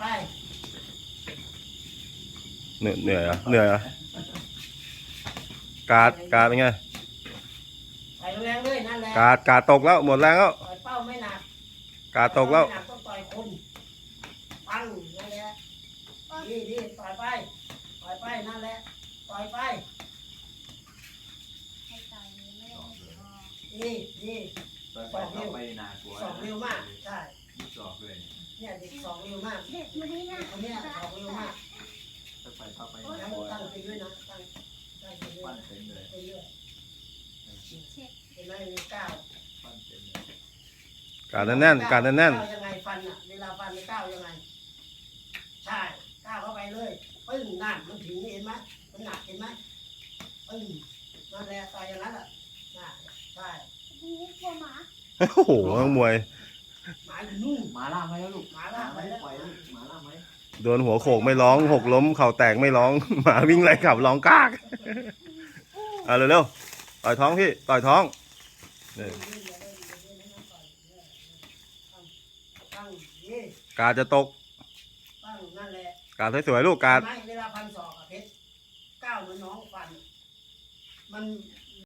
ไปเหนื่อยเหนื่อยเหรอเหนื่อยเหรอการ์ดการ์ดเป็นไง ไปแรงๆเลยนั่นแหละการ์ดการ์ดตกแล้วหมดแรงแล้วต่อยเป้าไม่หนักการ์ดตกแล้ว ไม่หนักต้องต่อยคนปังนั่นแหละดีดีต่อยไปต่อยไปนั่นแหละต่อยไปให้ตายนี้ไม่ได้ให้พ่อดีดีต่อยไปต่อไปนากลัวสองเร็วมากใช่ สอบเลย เนี่ยเด็กสองเร็วมากเด็กไม่ได้นะคนเนี้ยสองเร็วมากต่อยไปต่อไปแล้วนากลัวตั้งไปด้วยนะตั้งตั้งไปด้วยปั้นนะเต็มเลยไปเรื่อยเช็คเห็นไหมมีก้าวปั้นเต็มเลยการ์ดแน่นๆการ์ดแน่นก้าวยังไงฟันอะเวลาฟันก้าวยังไงใช่ก้าวเข้าไปเลยปึ้งนั่นมันถึงเห็นไหมมันหนักเห็นไหมปึ้งนั่นแหละต่อยอย่างนั้นอะน่ะใช่ทีนี้กลัวหมาๆโอ้โหนักมวยห มาอยู่นู่นหมาล่าไหมแล้วลูกหมาล่าไหมแล้วปล่อยลูกหมาล่าไหมโดนหัวโขกไม่ร้อง หกล้มเข่าแตกไม่ร้อง หมาวิ่งไล่ขับร้องกากเอาเร็วๆต่อยท้องพี่ต่อยท้องนี่ตั้งนี่การ์ดจะตกตั้งนั่นแหละการ์ดสวยๆลูกการ์ดไม่เวลาฟันศอกอะเพชรก้าวเหมือนน้องฟัน มัน